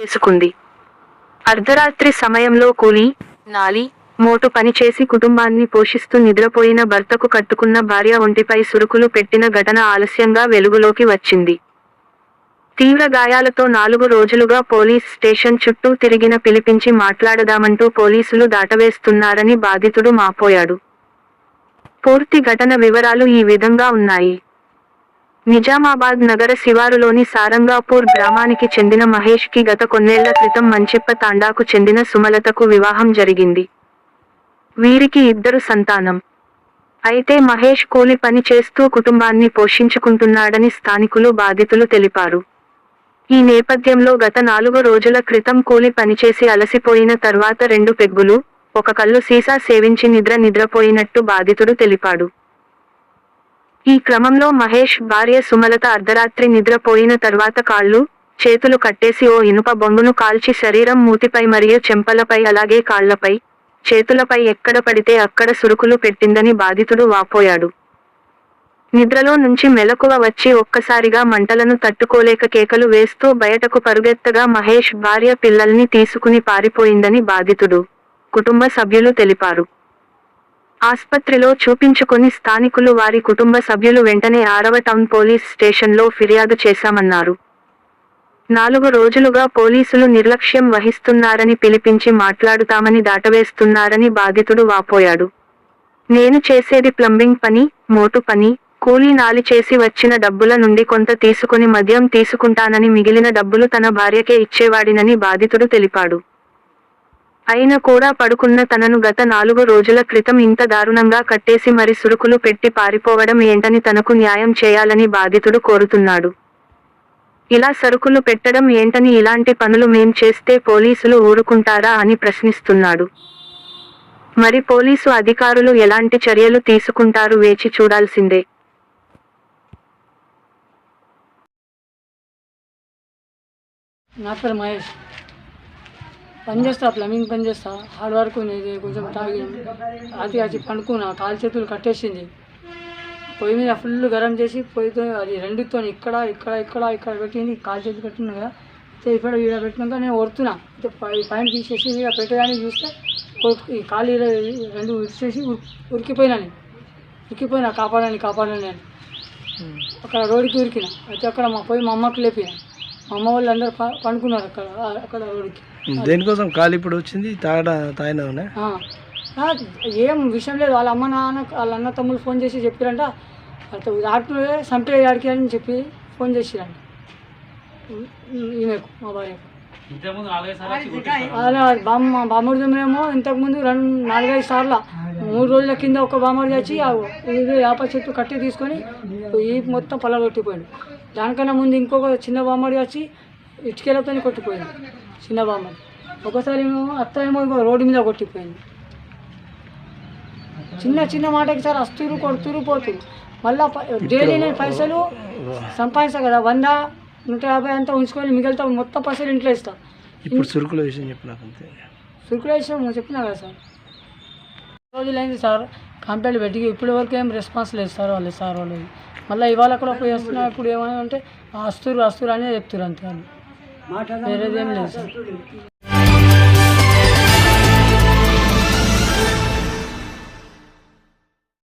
చేసుకుంది. అర్ధరాత్రి సమయంలో కూలి నాలి మోటు పనిచేసి కుటుంబాన్ని పోషిస్తూ నిద్రపోయిన భర్తకు కట్టుకున్న భార్య ఒంటిపై సురుకులు పెట్టిన ఘటన ఆలస్యంగా వెలుగులోకి వచ్చింది. తీవ్ర గాయాలతో నాలుగు రోజులుగా పోలీస్ స్టేషన్ చుట్టూ తిరిగిన పిలిపించి మాట్లాడదామంటూ పోలీసులు దాటవేస్తున్నారని బాధితుడు మాపోయాడు. పూర్తి ఘటన వివరాలు ఈ విధంగా ఉన్నాయి. నిజామాబాద్ నగర శివారులోని సారంగాపూర్ గ్రామానికి చెందిన మహేష్కి గత కొన్నేళ్ళ క్రితం మంచిప్ప తాండాకు చెందిన సుమలతకు వివాహం జరిగింది. వీరికి ఇద్దరు సంతానం. అయితే మహేష్ కూలి పని చేస్తూ కుటుంబాన్ని పోషించుకుంటున్నాడని స్థానికులు బాధితులు తెలిపారు. ఈ నేపథ్యంలో గత నాలుగు రోజుల క్రితం కూలి పనిచేసి అలసిపోయిన తర్వాత రెండు పెగ్గులు ఒక కళ్ళు సీసా సేవించి నిద్ర నిద్రపోయినట్టు బాధితుడు తెలిపాడు. ఈ క్రమంలో మహేష్ భార్య సుమలత అర్ధరాత్రి నిద్రపోయిన తర్వాత కాళ్ళు చేతులు కట్టేసి ఓ ఇనుప బొంగును కాల్చి శరీరం మూతిపై మరియు చెంపలపై అలాగే కాళ్ళపై చేతులపై ఎక్కడ పడితే అక్కడ సురుకులు పెట్టిందని బాధితుడు వాపోయాడు. నిద్రలో నుంచి మెలకువ వచ్చి ఒక్కసారిగా మంటలను తట్టుకోలేక కేకలు వేస్తూ బయటకు పరుగెత్తగా మహేష్ భార్య పిల్లల్ని తీసుకుని పారిపోయిందని బాధితుడు కుటుంబ సభ్యులు తెలిపారు. ఆస్పత్రిలో చూపించుకొని స్థానికులు వారి కుటుంబ సభ్యులు వెంటనే ఆరవ టౌన్ పోలీస్ స్టేషన్లో ఫిర్యాదు చేశామన్నారు. నాలుగు రోజులుగా పోలీసులు నిర్లక్ష్యం వహిస్తున్నారని పిలిపించి మాట్లాడుతామని దాటవేస్తున్నారని బాధితుడు వాపోయాడు. నేను చేసేది ప్లంబింగ్ పని మోటు పని కూలీ నాలి చేసి వచ్చిన డబ్బుల నుండి కొంత తీసుకుని మద్యం తీసుకుంటానని మిగిలిన డబ్బులు తన భార్యకే ఇచ్చేవాడినని బాధితుడు తెలిపాడు. అయినా కూడా పడుకున్న తనను గత నాలుగు రోజుల క్రితం ఇంత దారుణంగా కట్టేసి మరి సురుకులు పెట్టి పారిపోవడం ఏంటని తనకు న్యాయం చేయాలని బాధితుడు కోరుతున్నాడు. ఇలా సరుకులు పెట్టడం ఏంటని ఇలాంటి పనులు మేం చేస్తే పోలీసులు ఊరుకుంటారా అని ప్రశ్నిస్తున్నాడు. మరి పోలీసు అధికారులు ఎలాంటి చర్యలు తీసుకుంటారు వేచి చూడాల్సిందే. నా పేరు మహేష్. పని చేస్తా ప్లంబింగ్ పని చేస్తా హార్డ్ వర్క్ ఉండేది కొంచెం తాగి రాత్రి వచ్చి పండుకున్నా కాలు చేతులు కట్టేసింది. పొయ్యి మీద ఫుల్ గరం చేసి పొయ్యితో అది రెండుతో ఇక్కడ ఇక్కడ ఇక్కడ ఇక్కడ పెట్టింది కాలు చేతులు కట్టింది కదా. అయితే ఇక్కడ ఇక్కడ పెట్టినాక నేను పై- పైన తీసేసి ఇక పెట్టడానికి చూస్తే ఈ కాలు ఈడ రెండు ఇచ్చేసి ఉరికిపోయినా నేను. ఉరికిపోయినా కాపాడని కాపాడని నేను అక్కడ రోడ్డుకి ఉరికిన. అయితే అక్కడ మా పోయి మా అమ్మకి లేపిన. అమ్మ వాళ్ళు అందరూ ప- పండుకున్నారు అక్కడ అక్కడ రోడ్డుకి దేనికోసం కాలు ఇప్పుడు వచ్చింది? తాగడ తాగినావునే? ఆ. ఆ, ఏం విషయం లేదు. వాళ్ళ అమ్మ నాన్న వాళ్ళ అన్న తమ్ముళ్ళు ఫోన్ చేసి చెప్పారంట. అటు ఆటోనే చంపే ఆడికి అని చెప్పి ఫోన్ చేసిరంట. ఈమెకు మా భార్యకు. అలా బామ్మ బామ్మడిదేమో ఇంతకుముందు రెండు నాలుగైదు సార్లు మూడు రోజుల కింద ఒక ఆ ఇది వేప చెట్టు కట్టి తీసుకొని ఈ మొత్తం పొలగొట్టిపోయాడు దానికన్నా ముందు ఇంకొక చిన్న బామ్మడి వచ్చి ఇటుకెళ్ళతో కొట్టిపోయింది. చిన్న బామ్మడి ఒకసారి ఏమో అత్త ఏమో ఇంకో రోడ్డు మీద కొట్టిపోయింది. చిన్న చిన్న మాటకి సార్ వస్తురు కొడుతురు పోతురు. మళ్ళీ డైలీ నేను పైసలు సంపాదిస్తా కదా వంద నూట యాభై అంతా ఉంచుకొని మిగిలితే మొత్తం పైసలు ఇంట్లో ఇస్తా. ఇప్పుడు సురుకుల విషయం చెప్పు నాకు అంతే. సర్క్యులేషన్ చెప్పినా కదా సార్. రోజులైంది సార్. కంప్లైంట్ పెట్టి ఇప్పుడు వరకు ఏం రెస్పాన్స్ లేదు సార్ వాళ్ళు సార్ వాళ్ళు. మళ్ళీ ఇవాళ కూడా పోయి వస్తున్నా ఇప్పుడు ఏమైనా అంటే అస్తురు అస్తురు అనే చెప్తారు అంతే వాళ్ళు. వేరేది ఏం లేదు సార్.